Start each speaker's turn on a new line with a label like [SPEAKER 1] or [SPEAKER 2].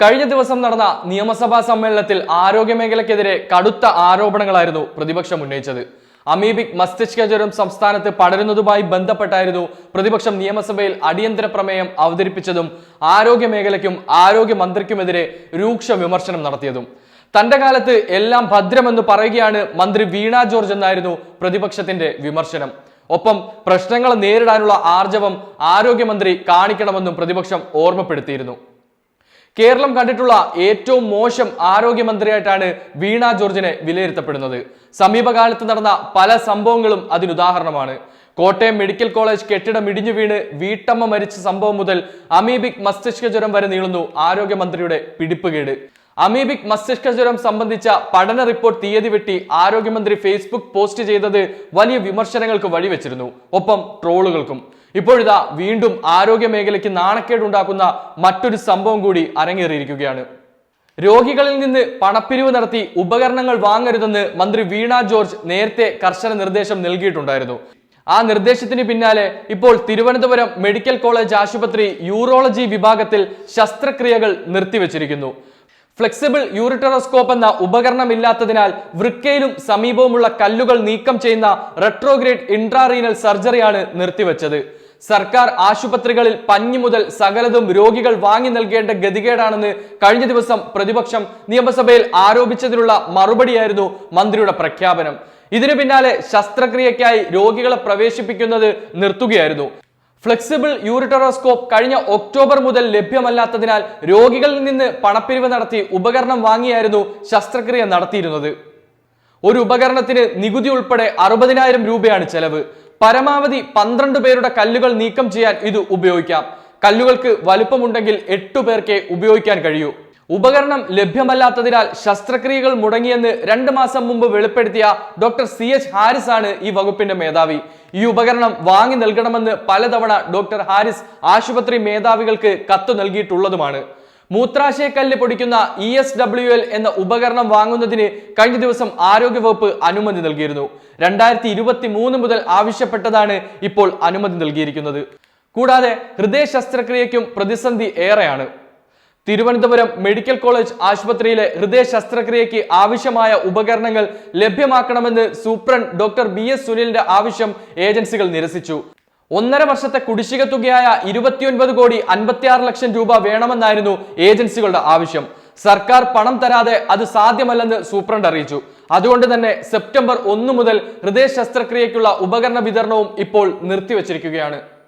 [SPEAKER 1] കഴിഞ്ഞ ദിവസം നടന്ന നിയമസഭാ സമ്മേളനത്തിൽ ആരോഗ്യമേഖലയ്ക്കെതിരെ കടുത്ത ആരോപണങ്ങളായിരുന്നു പ്രതിപക്ഷം ഉന്നയിച്ചത്. അമീബിക് മസ്തിഷ്ക ജ്വരം സംസ്ഥാനത്ത് പടരുന്നതുമായി ബന്ധപ്പെട്ടായിരുന്നു പ്രതിപക്ഷം നിയമസഭയിൽ അടിയന്തര പ്രമേയം അവതരിപ്പിച്ചതും ആരോഗ്യ മേഖലയ്ക്കും ആരോഗ്യമന്ത്രിക്കുമെതിരെ രൂക്ഷ വിമർശനം നടത്തിയതും. തന്റെ കാലത്ത് എല്ലാം ഭദ്രമെന്ന് പറയുകയാണ് മന്ത്രി വീണ ജോർജ് എന്നായിരുന്നു പ്രതിപക്ഷത്തിന്റെ വിമർശനം. ഒപ്പം പ്രശ്നങ്ങൾ നേരിടാനുള്ള ആർജവം ആരോഗ്യമന്ത്രി കാണിക്കണമെന്നും പ്രതിപക്ഷം ഓർമ്മപ്പെടുത്തിയിരുന്നു. കേരളം കണ്ടിട്ടുള്ള ഏറ്റവും മോശം ആരോഗ്യമന്ത്രിയായിട്ടാണ് വീണ ജോർജിനെ വിലയിരുത്തപ്പെടുന്നത്. സമീപകാലത്ത് നടന്ന പല സംഭവങ്ങളും അതിനുദാഹരണമാണ്. കോട്ടയം മെഡിക്കൽ കോളേജ് കെട്ടിടം ഇടിഞ്ഞു വീണ് വീട്ടമ്മ മരിച്ച സംഭവം മുതൽ അമീബിക് മസ്തിഷ്ക ജ്വരം വരെ നീളുന്നു ആരോഗ്യമന്ത്രിയുടെ പിടിപ്പുകേട്. അമീബിക് മസ്തിഷ്ക ജ്വരം സംബന്ധിച്ച പഠന റിപ്പോർട്ട് തീയതി വെട്ടി ആരോഗ്യമന്ത്രി ഫേസ്ബുക്ക് പോസ്റ്റ് ചെയ്തത് വലിയ വിമർശനങ്ങൾക്ക് വഴിവെച്ചിരുന്നു. ഒപ്പം ട്രോളുകൾക്കും. ഇപ്പോഴിതാ വീണ്ടും ആരോഗ്യ മേഖലയ്ക്ക് നാണക്കേടുണ്ടാക്കുന്ന മറ്റൊരു സംഭവം കൂടി അരങ്ങേറിയിരിക്കുകയാണ്. രോഗികളിൽ നിന്ന് പണപ്പിരിവ് നടത്തി ഉപകരണങ്ങൾ വാങ്ങരുതെന്ന് മന്ത്രി വീണ ജോർജ് നേരത്തെ കർശന നിർദ്ദേശം നൽകിയിട്ടുണ്ടായിരുന്നു. ആ നിർദ്ദേശത്തിന് പിന്നാലെ ഇപ്പോൾ തിരുവനന്തപുരം മെഡിക്കൽ കോളേജ് ആശുപത്രി യൂറോളജി വിഭാഗത്തിൽ ശസ്ത്രക്രിയകൾ നിർത്തിവച്ചിരിക്കുന്നു. ഫ്ലെക്സിബിൾ യൂറിറ്ററോസ്കോപ്പ് എന്ന ഉപകരണം ഇല്ലാത്തതിനാൽ വൃക്കയിലും സമീപവുമുള്ള കല്ലുകൾ നീക്കം ചെയ്യുന്ന റെട്രോഗ്രേഡ് ഇൻട്രാറീനൽ സർജറിയാണ് നിർത്തിവച്ചത്. സർക്കാർ ആശുപത്രികളിൽ പഞ്ഞി മുതൽ സകലതും രോഗികൾ വാങ്ങി നൽകേണ്ട ഗതികേടാണെന്ന് കഴിഞ്ഞ ദിവസം പ്രതിപക്ഷം നിയമസഭയിൽ ആരോപിച്ചതിനുള്ള മറുപടിയായിരുന്നു മന്ത്രിയുടെ പ്രഖ്യാപനം. ഇതിനു പിന്നാലെ ശസ്ത്രക്രിയയ്ക്കായി രോഗികളെ പ്രവേശിപ്പിക്കുന്നത് നിർത്തുകയായിരുന്നു. ഫ്ലെക്സിബിൾ യൂറിറ്ററോസ്കോപ്പ് കഴിഞ്ഞ ഒക്ടോബർ മുതൽ ലഭ്യമല്ലാത്തതിനാൽ രോഗികളിൽ നിന്ന് പണപ്പിരിവ് നടത്തി ഉപകരണം വാങ്ങിയായിരുന്നു ശസ്ത്രക്രിയ നടത്തിയിരുന്നത്. ഒരു ഉപകരണത്തിന് നികുതി ഉൾപ്പെടെ അറുപതിനായിരം രൂപയാണ് ചെലവ്. പരമാവധി പന്ത്രണ്ട് പേരുടെ കല്ലുകൾ നീക്കം ചെയ്യാൻ ഇത് ഉപയോഗിക്കാം. കല്ലുകൾക്ക് വലുപ്പമുണ്ടെങ്കിൽ എട്ടു പേർക്കേ ഉപയോഗിക്കാൻ കഴിയൂ. ഉപകരണം ലഭ്യമല്ലാത്തതിനാൽ ശസ്ത്രക്രിയകൾ മുടങ്ങിയെന്ന് രണ്ട് മാസം മുമ്പ് വെളിപ്പെടുത്തിയ ഡോക്ടർ സി എച്ച് ഹാരിസ് ആണ് ഈ വകുപ്പിന്റെ മേധാവി. ഈ ഉപകരണം വാങ്ങി നൽകണമെന്ന് പലതവണ ഡോക്ടർ ഹാരിസ് ആശുപത്രി മേധാവികൾക്ക് കത്ത് നൽകിയിട്ടുള്ളതുമാണ്. മൂത്രാശയക്കല്ല് പൊടിക്കുന്ന ഇ എസ് ഡബ്ല്യു എൽ എന്ന ഉപകരണം വാങ്ങുന്നതിന് കഴിഞ്ഞ ദിവസം ആരോഗ്യവകുപ്പ് അനുമതി നൽകിയിരുന്നു. രണ്ടായിരത്തി ഇരുപത്തി മൂന്ന് മുതൽ ആവശ്യപ്പെട്ടതാണ് ഇപ്പോൾ അനുമതി നൽകിയിരിക്കുന്നത്. കൂടാതെ ഹൃദയ ശസ്ത്രക്രിയയ്ക്കും പ്രതിസന്ധി ഏറെയാണ്. തിരുവനന്തപുരം മെഡിക്കൽ കോളേജ് ആശുപത്രിയിലെ ഹൃദയ ശസ്ത്രക്രിയയ്ക്ക് ആവശ്യമായ ഉപകരണങ്ങൾ ലഭ്യമാക്കണമെന്ന് സൂപ്രണ്ട് ഡോക്ടർ ബി എസ് സുനിലിന്റെ ആവശ്യം ഏജൻസികൾ നിരസിച്ചു. ഒന്നര വർഷത്തെ കുടിശ്ശിക തുകയായ ഇരുപത്തിയൊൻപത് കോടി അൻപത്തിയാറ് ലക്ഷം രൂപ വേണമെന്നായിരുന്നു ഏജൻസികളുടെ ആവശ്യം. സർക്കാർ പണം തരാതെ അത് സാധ്യമല്ലെന്ന് സൂപ്രണ്ട് അറിയിച്ചു. അതുകൊണ്ട് തന്നെ സെപ്റ്റംബർ ഒന്ന് മുതൽ ഹൃദയ ശസ്ത്രക്രിയയ്ക്കുള്ള ഉപകരണ വിതരണവും ഇപ്പോൾ നിർത്തിവച്ചിരിക്കുകയാണ്.